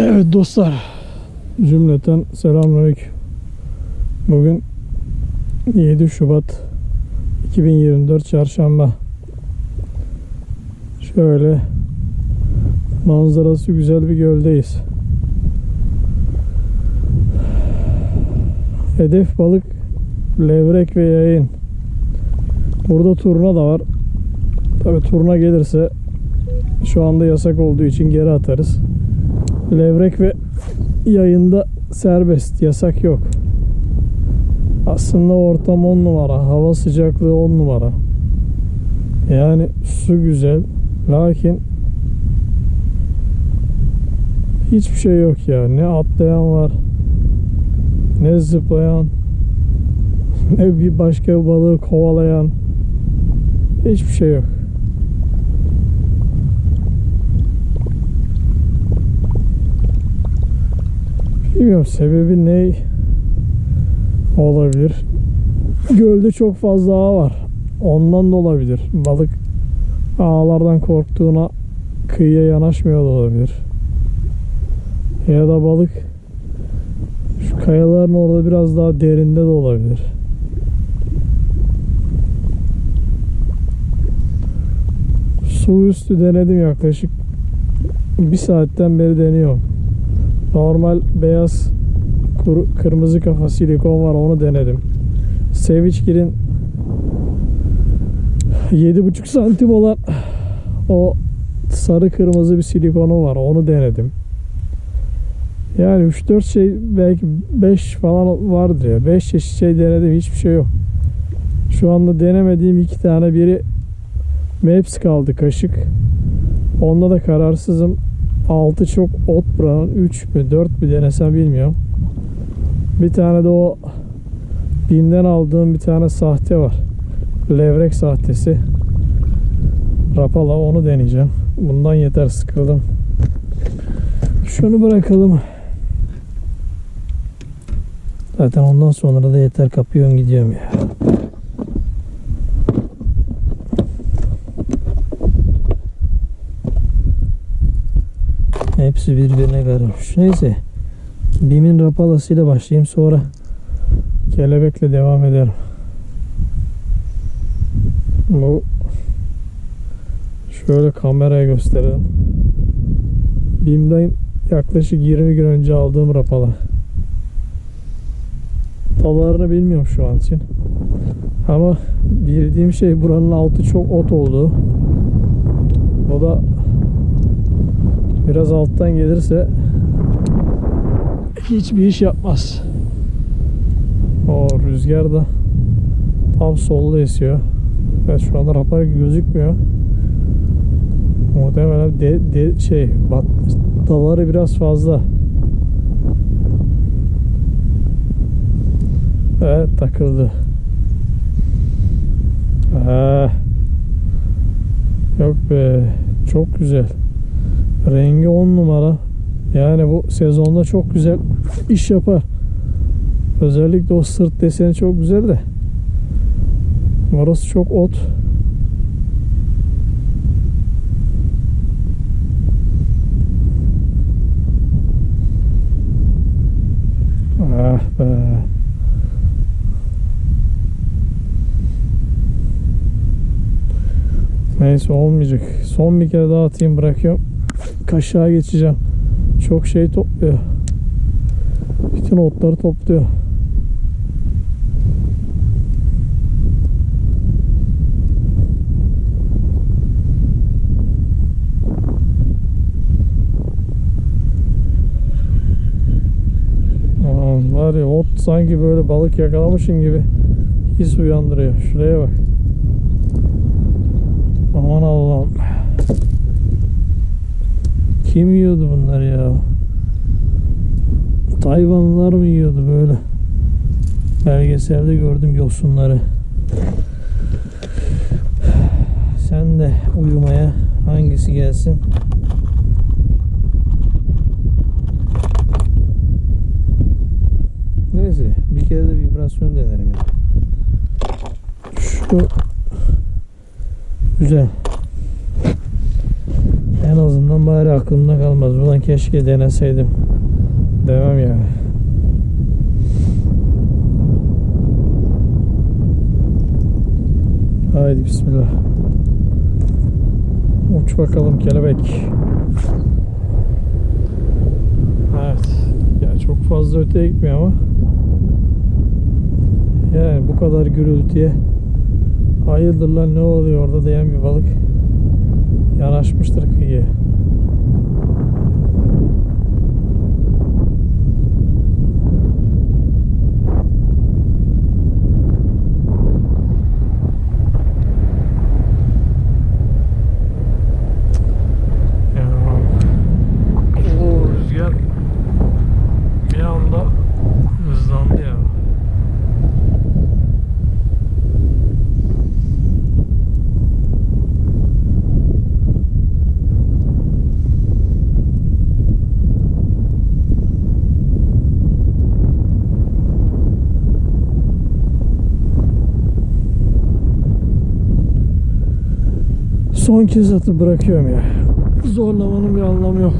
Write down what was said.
Evet dostlar. Cümleten selamünaleyküm. Bugün 7 Şubat 2024 Çarşamba. Şöyle manzarası güzel bir göldeyiz. Hedef balık levrek ve yayın. Burada turna da var. Tabi turna gelirse şu anda yasak olduğu için geri atarız. Levrek ve yayında serbest, yasak yok. Aslında ortam 10 numara, hava sıcaklığı 10 numara. Yani su güzel, lakin hiçbir şey yok ya. Ne atlayan var, ne zıplayan, ne bir başka balığı kovalayan. Hiçbir şey yok. Bilmiyorum sebebi ne olabilir. Gölde çok fazla ağ var. Ondan da olabilir. Balık ağlardan korktuğuna kıyıya yanaşmıyor da olabilir. Ya da balık şu kayaların orada biraz daha derinde de olabilir. Su üstü denedim yaklaşık bir saatten beri deniyorum. Normal beyaz kuru, kırmızı kafa silikon var onu denedim. Seviçgir'in 7,5 santim olan o sarı kırmızı bir silikonu var onu denedim. Yani 3-4 şey belki 5 falan vardır ya. 5 çeşit şey denedim hiçbir şey yok. Şu anda denemediğim iki tane biri Maps kaldı kaşık. Onda da kararsızım. 6 çok ot buranın 3 mü 4 mü denesem bilmiyorum. Bir tane de o BİM'den aldığım bir tane sahte var. Levrek sahtesi. Rapala onu deneyeceğim. Bundan yeter sıkıldım. Şunu bırakalım. Zaten ondan sonra da yeter kapıyorum gidiyorum ya. Hepsi birbirine karışmış. Neyse. Bim'in rapalasıyla başlayayım sonra kelebekle devam ederim. Bu şöyle kameraya gösterelim. Bim'den yaklaşık 20 gün önce aldığım rapala. Dalarını bilmiyorum şu an için. Ama bildiğim şey buranın altı çok ot oldu. O da biraz alttan gelirse hiçbir iş yapmaz. O rüzgar da tam solda esiyor. Evet şu anda rapor gözükmüyor. Muhtemelen de, de şey bat, daları biraz fazla. Evet takıldı. Ah. Yok be çok güzel. Rengi 10 numara. Yani bu sezonda çok güzel iş yapar. Özellikle o sırt deseni çok güzel de. Orası çok ot. Ah be. Neyse olmayacak. Son bir kere daha atayım bırakıyorum. Kaşığa geçeceğim. Çok şey topluyor. Bütün otları topluyor. Aman var ya ot sanki böyle balık yakalamışın gibi his uyandırıyor. Şuraya bak. Aman Allah'ım. Kim yiyordu bunlar ya? Tayvanlılar mı yiyordu böyle? Belgeselde gördüm yosunları. Sen de uyumaya hangisi gelsin? Neyse bir kere de vibrasyon denerim ya. Şu güzel. En azından bari aklımda kalmaz. Ulan keşke deneseydim. Demem yani. Haydi bismillah. Uç bakalım kelebek. Evet. Ya çok fazla öteye gitmiyor ama. Yani bu kadar gürültüye hayırdır lan ne oluyor orada diyen bir balık yanaşmıştır kıyıya. Yani bak, o rüzgar bir anda hızlandı ya. Son kez atıp bırakıyorum ya. Zorlamanın bir anlamı yok.